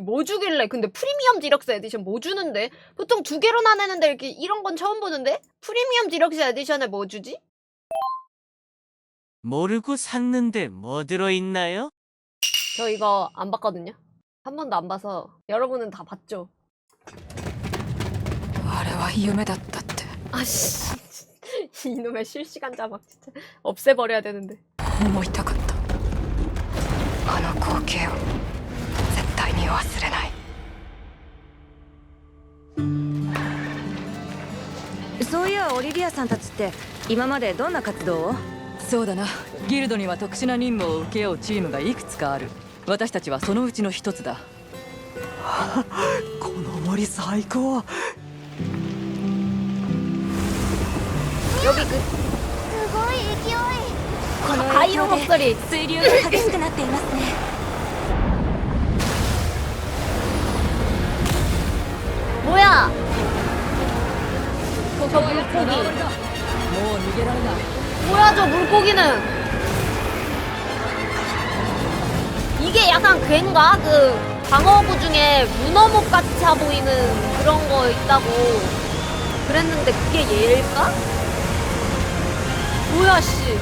뭐 주길래? 근데 프리미엄 디럭스 에디션 뭐 주는데? 보통 두 개로 나내는데 이렇게 이런 건 처음 보는데? 프리미엄 디럭스 에디션에 뭐 주지? 모르고 샀는데 뭐 들어있나요? 저 이거 안 봤거든요. 한 번도 안 봐서 여러분은 다 봤죠. あれは夢だったって 아씨 이놈의 실시간 자막 진짜 없애버려야 되는데. 思いたかったあの光景を を忘れない。そういやオリビアさん達って今までどんな活動を？そうだな。ギルドには特殊な任務を請け負うチームがいくつかある。私たちはそのうちの一つだ。この森最高。予備軍。すごい勢い。この影響で水流が激しくなっていますね。 뭐야? 저, 저 물고기. 뭐야 저 물고기는? 이게 약간 괜가 그 방어구 중에 문어목 같이 보이는 그런 거 있다고 그랬는데 그게 얘일까? 뭐야 씨.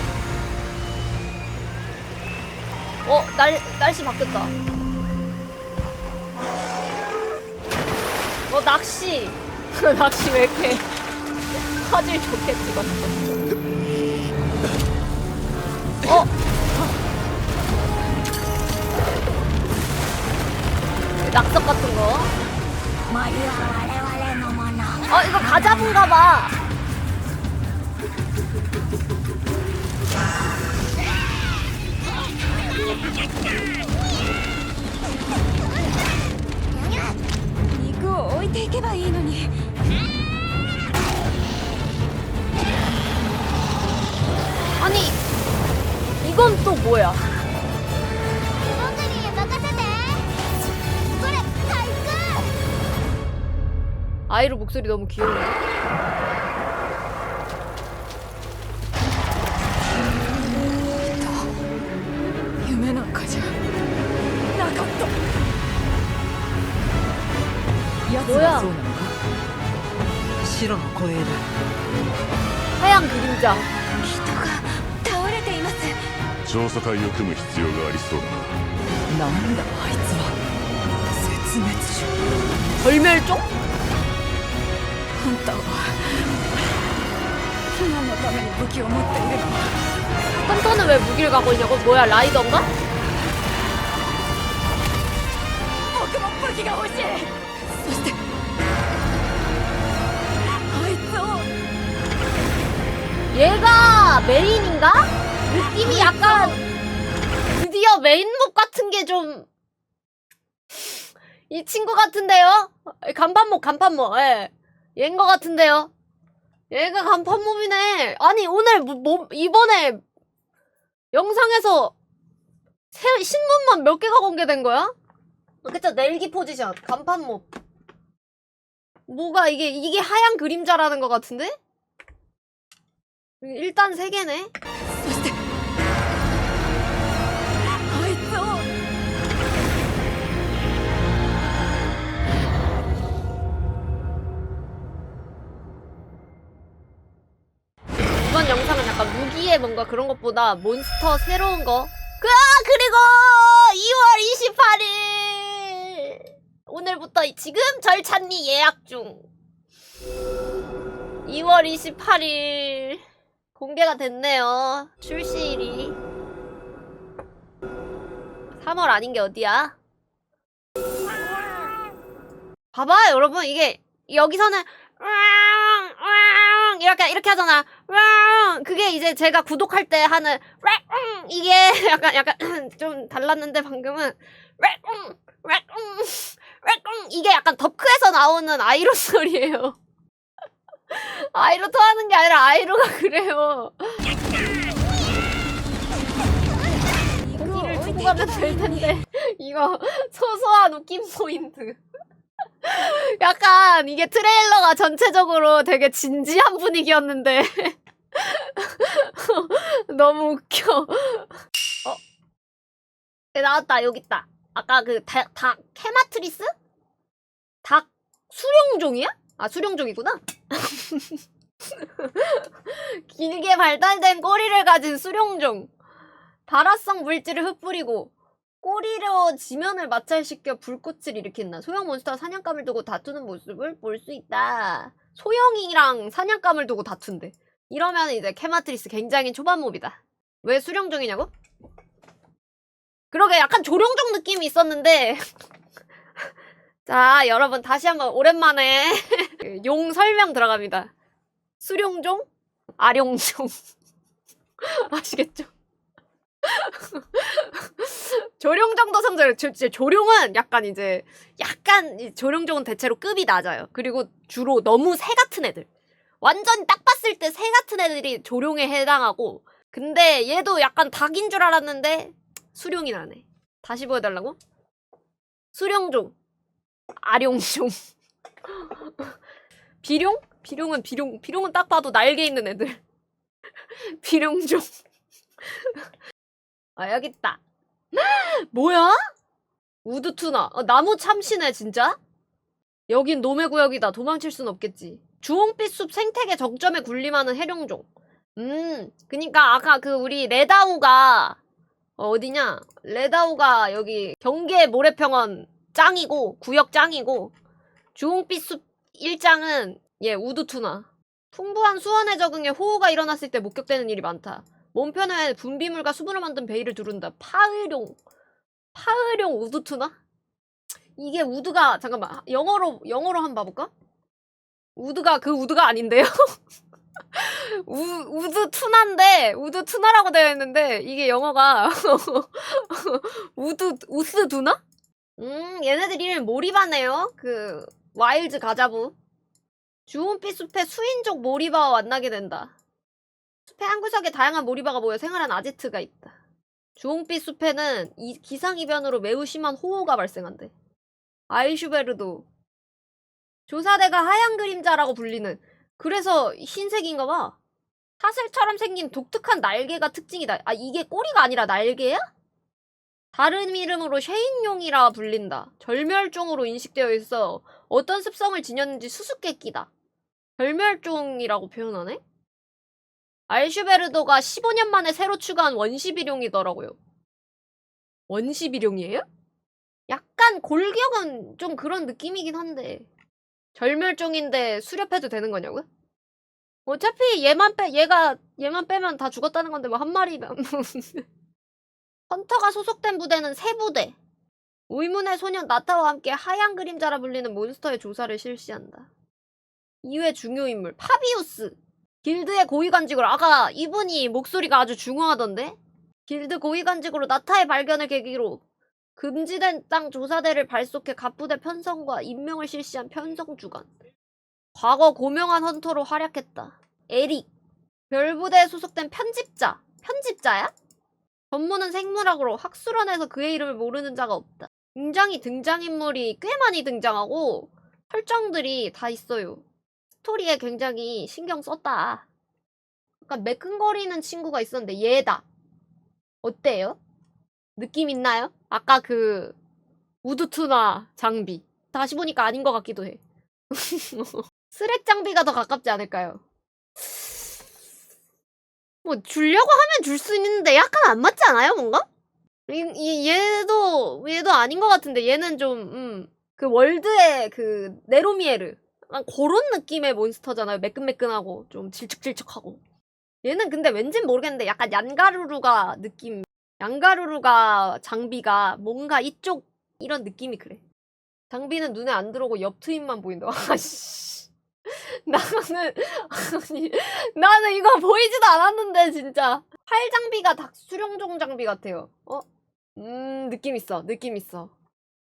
어, 날, 날씨 바뀌었다. 어, 낚시. 낚시 왜 이렇게 화질 좋게 찍었어. 어? 낙석 같은 거. 어, 이거 가자분가 봐.「 아이로 목소리 너무 귀여운데? 夢なんかじゃなかった奴뭐야? がそうなのか白の護衛だ 하얀 그림자. 人が倒れています調査隊を組む必要がありそうだななんだあいつは絶滅種 벌멸종? あんたは何のために武器を持っているの 헌터는 왜 무기를 갖고 있냐고? 뭐야, 라이더인가? 僕も武器が欲しいそしてあいつを 얘가 메인인가? 느낌이 약간 드디어 메인목 같은 게 좀 이 친구 같은데요? 간판목 간판목 예 얘인 것 같은데요? 얘가 간판목이네. 아니 오늘 뭐, 뭐 이번에 영상에서 새, 신문만 몇 개가 공개된 거야? 그쵸. 넬기 포지션. 간판목 뭐가 이게 이게 하얀 그림자라는 것 같은데? 일단 세 개네 이번 영상은 약간 무기의 뭔가 그런 것보다 몬스터 새로운 거. 그, 그리고 2월 28일! 오늘부터 지금 절찬리 예약 중. 2월 28일 공개가 됐네요. 출시일이. 3월 아닌 게 어디야? 봐봐, 여러분. 이게, 여기서는, 이렇게, 이렇게 하잖아. 그게 이제 제가 구독할 때 하는, 이게 약간, 약간, 좀 달랐는데, 방금은, 이게 약간 덕크에서 나오는 아이로 소리예요. 아이로 토 하는 게 아니라 아이로가 그래요. 무기를 두고 가면 될 텐데 이거 소소한 웃김 포인트. 약간 이게 트레일러가 전체적으로 되게 진지한 분위기였는데 너무 웃겨. 어? 네, 나왔다 여기 있다. 아까 그 닭, 닭 캐마트리스? 닭 수룡종이야? 아 수룡종이구나. 길게 발달된 꼬리를 가진 수룡종. 발화성 물질을 흩뿌리고 꼬리로 지면을 마찰시켜 불꽃을 일으킨다. 소형 몬스터와 사냥감을 두고 다투는 모습을 볼 수 있다. 소형이랑 사냥감을 두고 다툰대. 이러면 이제 캐마트리스 굉장히 초반 몹이다. 왜 수룡종이냐고? 그러게 약간 조룡종 느낌이 있었는데 자 여러분 다시 한번 오랜만에 그용 설명 들어갑니다. 수룡종, 아룡종 아시겠죠? 조룡 정도 성절 조, 조- 조룡은 약간 이제 약간 이 조룡종은 대체로 급이 낮아요. 그리고 주로 너무 새 같은 애들. 완전 딱 봤을 때 새 같은 애들이 조룡에 해당하고 근데 얘도 약간 닭인 줄 알았는데 수룡이 나네. 다시 보여달라고? 수룡종, 아룡종, 비룡? 비룡은 비룡, 비룡은 딱 봐도 날개 있는 애들. 비룡종. 아 여기 있다. 뭐야? 우드 투나. 어, 나무 참치네 진짜. 여긴 노매 구역이다. 도망칠 순 없겠지. 주홍빛 숲 생태계 정점에 군림하는 해룡종. 음, 그니까 아까 그 우리 레다우가 어, 어디냐? 레다우가 여기 경계 모래평원 짱이고 구역 짱이고 주홍빛 숲 1장은 예 우드 투나. 풍부한 수원에 적응해 호우가 일어났을 때 목격되는 일이 많다. 몸편에 분비물과 수분을 만든 베일을 두른다. 파의룡. 파의룡 우드투나? 이게 우드가 잠깐만 영어로 영어로 한번 봐볼까? 우드가 그 우드가 아닌데요? 우, 우드 투나인데 우드 투나라고 되어 있는데 이게 영어가 우드 우스 두나? 음 얘네들 이름 몰입하네요. 그 와일드 가자부. 주홍빛 숲의 수인족 모리바와 만나게 된다. 숲의 한 구석에 다양한 모리바가 모여 생활한 아제트가 있다. 주홍빛 숲에는 이 기상이변으로 매우 심한 호우가 발생한대. 아이슈베르도 조사대가 하얀 그림자라고 불리는 그래서 흰색인가 봐. 사슬처럼 생긴 독특한 날개가 특징이다. 아 이게 꼬리가 아니라 날개야? 다른 이름으로 쉐인용이라 불린다. 절멸종으로 인식되어 있어 어떤 습성을 지녔는지 수수께끼다. 절멸종이라고 표현하네? 알슈베르도가 15년 만에 새로 추가한 원시비룡이더라고요. 원시비룡이에요? 약간 골격은 좀 그런 느낌이긴 한데 절멸종인데 수렵해도 되는 거냐고요? 어차피 얘만 빼 얘가 얘만 빼면 다 죽었다는 건데 뭐 한 마리면 헌터가 소속된 부대는 세 부대 의문의 소년 나타와 함께 하얀 그림자라 불리는 몬스터의 조사를 실시한다. 이외 중요 인물 파비우스 길드의 고위관직으로 아까 이분이 목소리가 아주 중후하던데 길드 고위관직으로 나타의 발견을 계기로 금지된 땅 조사대를 발속해 갑부대 편성과 임명을 실시한 편성 주간. 과거 고명한 헌터로 활약했다. 에릭. 별부대에 소속된 편집자. 편집자야? 전문은 생물학으로 학술원에서 그의 이름을 모르는 자가 없다. 굉장히 등장인물이 꽤 많이 등장하고 설정들이 다 있어요. 스토리에 굉장히 신경 썼다. 약간 매끈거리는 친구가 있었는데 얘다. 어때요? 느낌 있나요? 아까 그 우드투나 장비 다시 보니까 아닌 것 같기도 해. 스렉 장비가 더 가깝지 않을까요? 뭐 주려고 하면 줄 수 있는데 약간 안 맞지 않아요 뭔가? 이, 이 얘도 얘도 아닌 것 같은데 얘는 좀 음, 그 월드의 그 네로미에르 약간 그런 느낌의 몬스터잖아요 매끈매끈하고 좀 질척질척하고 얘는 근데 왠진 모르겠는데 약간 얀가루루가 느낌 양가루루가 장비가 뭔가 이쪽 이런 느낌이 그래. 장비는 눈에 안 들어오고 옆 트임만 보인다. 아씨. 나는 아니 나는 이거 보이지도 않았는데 진짜 활 장비가 닭 수령종 장비 같아요. 어? 음 느낌 있어 느낌 있어.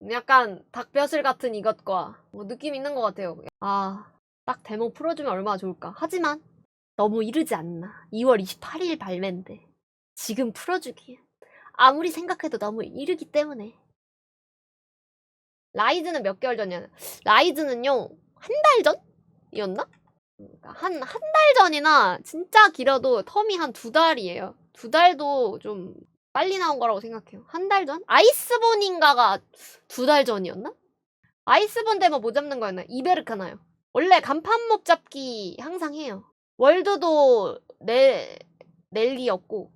약간 닭벼슬 같은 이것과 뭐 느낌 있는 것 같아요. 아 딱 데모 풀어주면 얼마나 좋을까. 하지만 너무 이르지 않나. 2월 28일 발매인데 지금 풀어주기엔 아무리 생각해도 너무 이르기 때문에. 라이즈는 몇 개월 전이야? 라이즈는요, 한 달 전이었나? 그러니까 한, 한 달 전이나 진짜 길어도 텀이 한 두 달이에요. 두 달도 좀 빨리 나온 거라고 생각해요. 한 달 전? 아이스본인가가 두 달 전이었나? 아이스본 되면 뭐 잡는 거였나? 이베르카나요. 원래 간판몹 잡기 항상 해요. 월드도 넬, 넬기였고,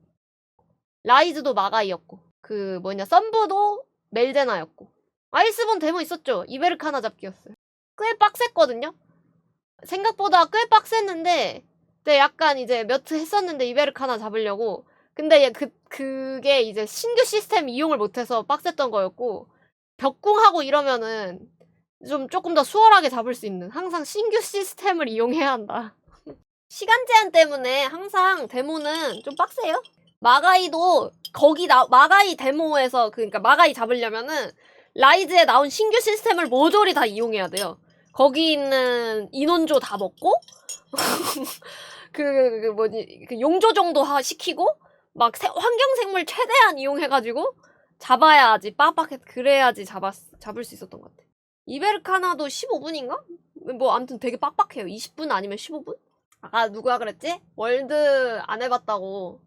라이즈도 마가이였고, 그 뭐냐, 썬브도 멜데나였고, 아이스본 데모 있었죠? 이베르카나 잡기였어요. 꽤 빡셌거든요? 생각보다 꽤 빡셌는데, 근데 약간 이제 몇 트 했었는데 이베르카나 잡으려고. 근데 얘 그, 그게 이제 신규 시스템 이용을 못해서 빡셌던 거였고, 벽궁하고 이러면은 좀 조금 더 수월하게 잡을 수 있는 항상 신규 시스템을 이용해야 한다. 시간 제한 때문에 항상 데모는 좀 빡세요. 마가이도 거기 나 마가이 데모에서 그러니까 마가이 잡으려면은 라이즈에 나온 신규 시스템을 모조리 다 이용해야 돼요. 거기 있는 인원조 다 먹고 그, 그 뭐지 그 용조 정도 하, 시키고 막 세- 환경 생물 최대한 이용해가지고 잡아야지 빡빡해 그래야지 잡았 잡을 수 있었던 것 같아. 이베르카나도 15분인가? 뭐 아무튼 되게 빡빡해요. 20분 아니면 15분? 아까 누구야 그랬지? 월드 안 해봤다고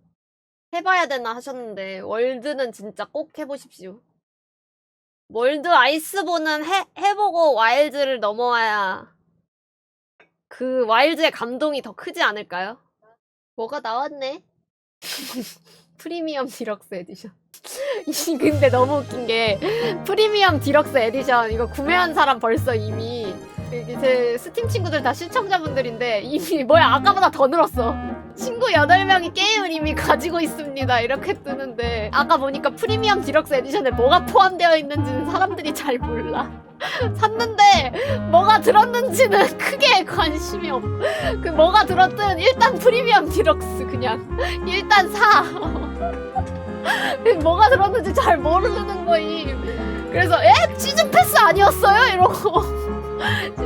해봐야 되나 하셨는데 월드는 진짜 꼭 해보십시오. 월드 아이스본은 해, 해보고 와일드를 넘어와야 그 와일드의 감동이 더 크지 않을까요? 뭐가 나왔네? 프리미엄 디럭스 에디션. 이 근데 너무 웃긴 게 프리미엄 디럭스 에디션 이거 구매한 사람 벌써 이미 제 스팀 친구들 다 시청자분들인데 이미 뭐야 아까보다 더 늘었어. 친구 8명이 게임을 이미 가지고 있습니다. 이렇게 뜨는데 아까 보니까 프리미엄 디럭스 에디션에 뭐가 포함되어 있는지는 사람들이 잘 몰라. 샀는데 뭐가 들었는지는 크게 관심이 없. 그 뭐가 들었든 일단 프리미엄 디럭스 그냥 일단 사. 뭐가 들었는지 잘 모르는 거임. 그래서 에 시즌 패스 아니었어요? 이러고